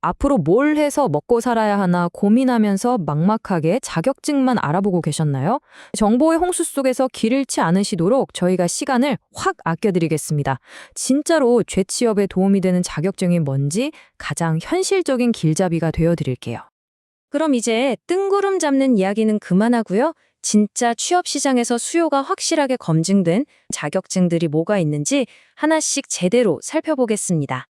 앞으로 뭘 해서 먹고 살아야 하나 고민하면서 막막하게 자격증만 알아보고 계셨나요? 정보의 홍수 속에서 길 잃지 않으시도록 저희가 시간을 확 아껴드리겠습니다. 진짜로 죄취업에 도움이 되는 자격증이 뭔지 가장 현실적인 길잡이가 되어드릴게요. 그럼 이제 뜬구름 잡는 이야기는 그만하고요. 진짜 취업 시장에서 수요가 확실하게 검증된 자격증들이 뭐가 있는지 하나씩 제대로 살펴보겠습니다.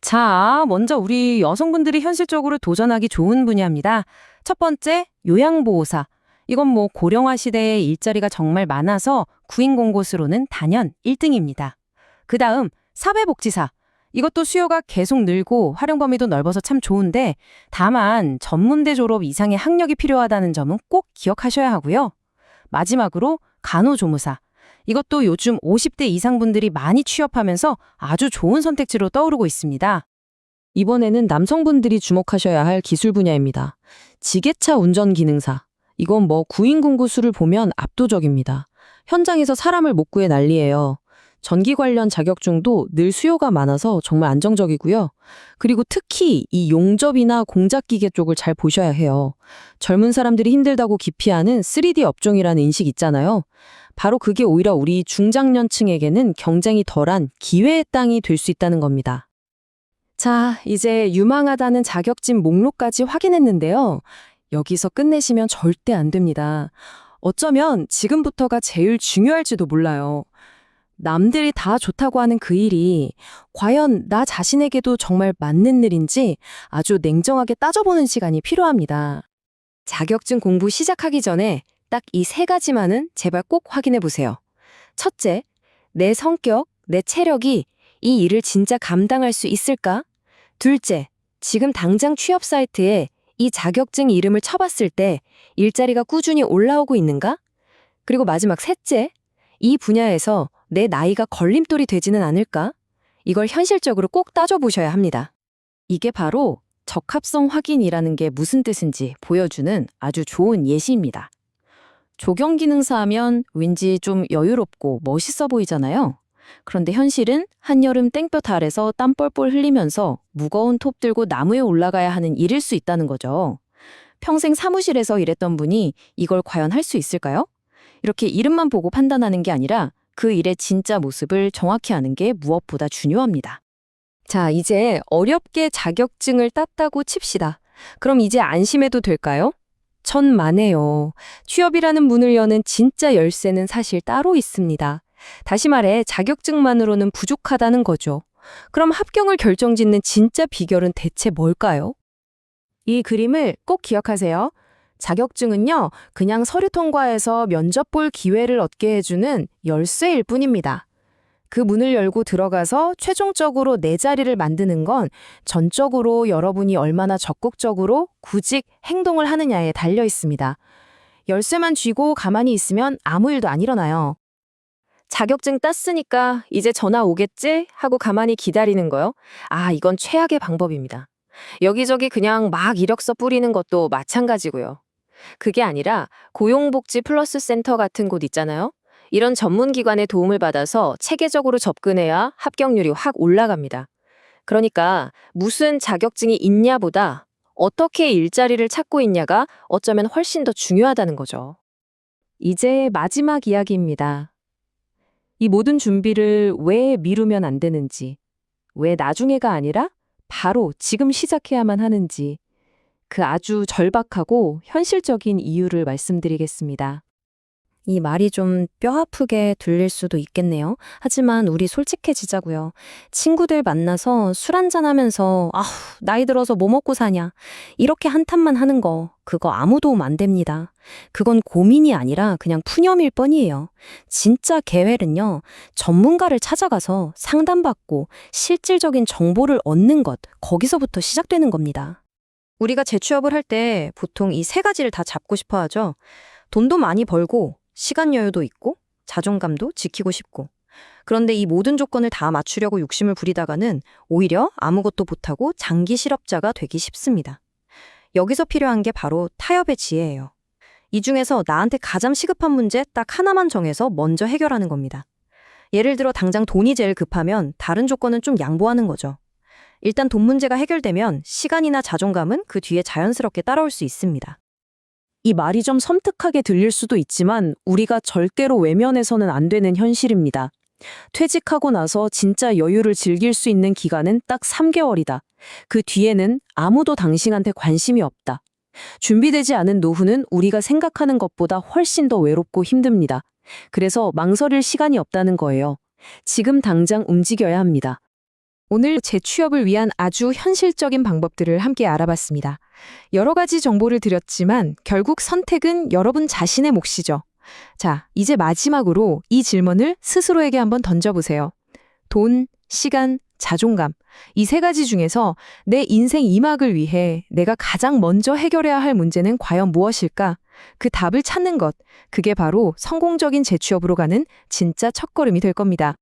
자, 먼저 우리 여성분들이 현실적으로 도전하기 좋은 분야입니다. 첫 번째, 요양보호사. 이건 뭐 고령화 시대에 일자리가 정말 많아서 구인 공고수로는 단연 1등입니다. 그 다음, 사회복지사. 이것도 수요가 계속 늘고 활용 범위도 넓어서 참 좋은데 다만 전문대 졸업 이상의 학력이 필요하다는 점은 꼭 기억하셔야 하고요. 마지막으로 간호조무사. 이것도 요즘 50대 이상 분들이 많이 취업하면서 아주 좋은 선택지로 떠오르고 있습니다. 이번에는 남성분들이 주목하셔야 할 기술 분야입니다. 지게차 운전 기능사. 이건 뭐 구인 공구수를 보면 압도적입니다. 현장에서 사람을 못 구해 난리예요. 전기 관련 자격증도 늘 수요가 많아서 정말 안정적이고요. 그리고 특히 이 용접이나 공작기계 쪽을 잘 보셔야 해요. 젊은 사람들이 힘들다고 기피하는 3D 업종이라는 인식 있잖아요. 바로 그게 오히려 우리 중장년층에게는 경쟁이 덜한 기회의 땅이 될 수 있다는 겁니다. 자, 이제 유망하다는 자격증 목록까지 확인했는데요. 여기서 끝내시면 절대 안 됩니다. 어쩌면 지금부터가 제일 중요할지도 몰라요. 남들이 다 좋다고 하는 그 일이 과연 나 자신에게도 정말 맞는 일인지 아주 냉정하게 따져보는 시간이 필요합니다. 자격증 공부 시작하기 전에 딱 이 세 가지만은 제발 꼭 확인해 보세요. 첫째, 내 성격, 내 체력이 이 일을 진짜 감당할 수 있을까? 둘째, 지금 당장 취업 사이트에 이 자격증 이름을 쳐봤을 때 일자리가 꾸준히 올라오고 있는가? 그리고 마지막 셋째, 이 분야에서 내 나이가 걸림돌이 되지는 않을까? 이걸 현실적으로 꼭 따져보셔야 합니다. 이게 바로 적합성 확인이라는 게 무슨 뜻인지 보여주는 아주 좋은 예시입니다. 조경 기능사 하면 왠지 좀 여유롭고 멋있어 보이잖아요. 그런데 현실은 한여름 땡볕 아래서 땀 뻘뻘 흘리면서 무거운 톱 들고 나무에 올라가야 하는 일일 수 있다는 거죠. 평생 사무실에서 일했던 분이 이걸 과연 할 수 있을까요? 이렇게 이름만 보고 판단하는 게 아니라 그 일의 진짜 모습을 정확히 아는 게 무엇보다 중요합니다. 자, 이제 어렵게 자격증을 땄다고 칩시다. 그럼 이제 안심해도 될까요? 천만에요. 취업이라는 문을 여는 진짜 열쇠는 사실 따로 있습니다. 다시 말해 자격증만으로는 부족하다는 거죠. 그럼 합격을 결정짓는 진짜 비결은 대체 뭘까요? 이 그림을 꼭 기억하세요. 자격증은요, 그냥 서류 통과해서 면접 볼 기회를 얻게 해주는 열쇠일 뿐입니다. 그 문을 열고 들어가서 최종적으로 내 자리를 만드는 건 전적으로 여러분이 얼마나 적극적으로 구직 행동을 하느냐에 달려 있습니다. 열쇠만 쥐고 가만히 있으면 아무 일도 안 일어나요. 자격증 땄으니까 이제 전화 오겠지? 하고 가만히 기다리는 거요? 아, 이건 최악의 방법입니다. 여기저기 그냥 막 이력서 뿌리는 것도 마찬가지고요. 그게 아니라 고용복지 플러스 센터 같은 곳 있잖아요. 이런 전문 기관의 도움을 받아서 체계적으로 접근해야 합격률이 확 올라갑니다. 그러니까 무슨 자격증이 있냐보다 어떻게 일자리를 찾고 있냐가 어쩌면 훨씬 더 중요하다는 거죠. 이제 마지막 이야기입니다. 이 모든 준비를 왜 미루면 안 되는지, 왜 나중에가 아니라 바로 지금 시작해야만 하는지, 그 아주 절박하고 현실적인 이유를 말씀드리겠습니다. 이 말이 좀 뼈아프게 들릴 수도 있겠네요. 하지만 우리 솔직해지자고요. 친구들 만나서 술 한잔 하면서 아휴, 나이 들어서 뭐 먹고 사냐. 이렇게 한탄만 하는 거 그거 아무 도움 안 됩니다. 그건 고민이 아니라 그냥 푸념일 뿐이에요. 진짜 계획은요. 전문가를 찾아가서 상담받고 실질적인 정보를 얻는 것 거기서부터 시작되는 겁니다. 우리가 재취업을 할 때 보통 이 세 가지를 다 잡고 싶어 하죠. 돈도 많이 벌고 시간 여유도 있고 자존감도 지키고 싶고. 그런데 이 모든 조건을 다 맞추려고 욕심을 부리다가는 오히려 아무것도 못하고 장기 실업자가 되기 쉽습니다. 여기서 필요한 게 바로 타협의 지혜예요. 이 중에서 나한테 가장 시급한 문제 딱 하나만 정해서 먼저 해결하는 겁니다. 예를 들어 당장 돈이 제일 급하면 다른 조건은 좀 양보하는 거죠. 일단 돈 문제가 해결되면 시간이나 자존감은 그 뒤에 자연스럽게 따라올 수 있습니다. 이 말이 좀 섬뜩하게 들릴 수도 있지만 우리가 절대로 외면해서는 안 되는 현실입니다. 퇴직하고 나서 진짜 여유를 즐길 수 있는 기간은 딱 3개월이다. 그 뒤에는 아무도 당신한테 관심이 없다. 준비되지 않은 노후는 우리가 생각하는 것보다 훨씬 더 외롭고 힘듭니다. 그래서 망설일 시간이 없다는 거예요. 지금 당장 움직여야 합니다. 오늘 재취업을 위한 아주 현실적인 방법들을 함께 알아봤습니다. 여러 가지 정보를 드렸지만 결국 선택은 여러분 자신의 몫이죠. 자, 이제 마지막으로 이 질문을 스스로에게 한번 던져보세요. 돈, 시간, 자존감. 이 세 가지 중에서 내 인생 이막을 위해 내가 가장 먼저 해결해야 할 문제는 과연 무엇일까? 그 답을 찾는 것. 그게 바로 성공적인 재취업으로 가는 진짜 첫걸음이 될 겁니다.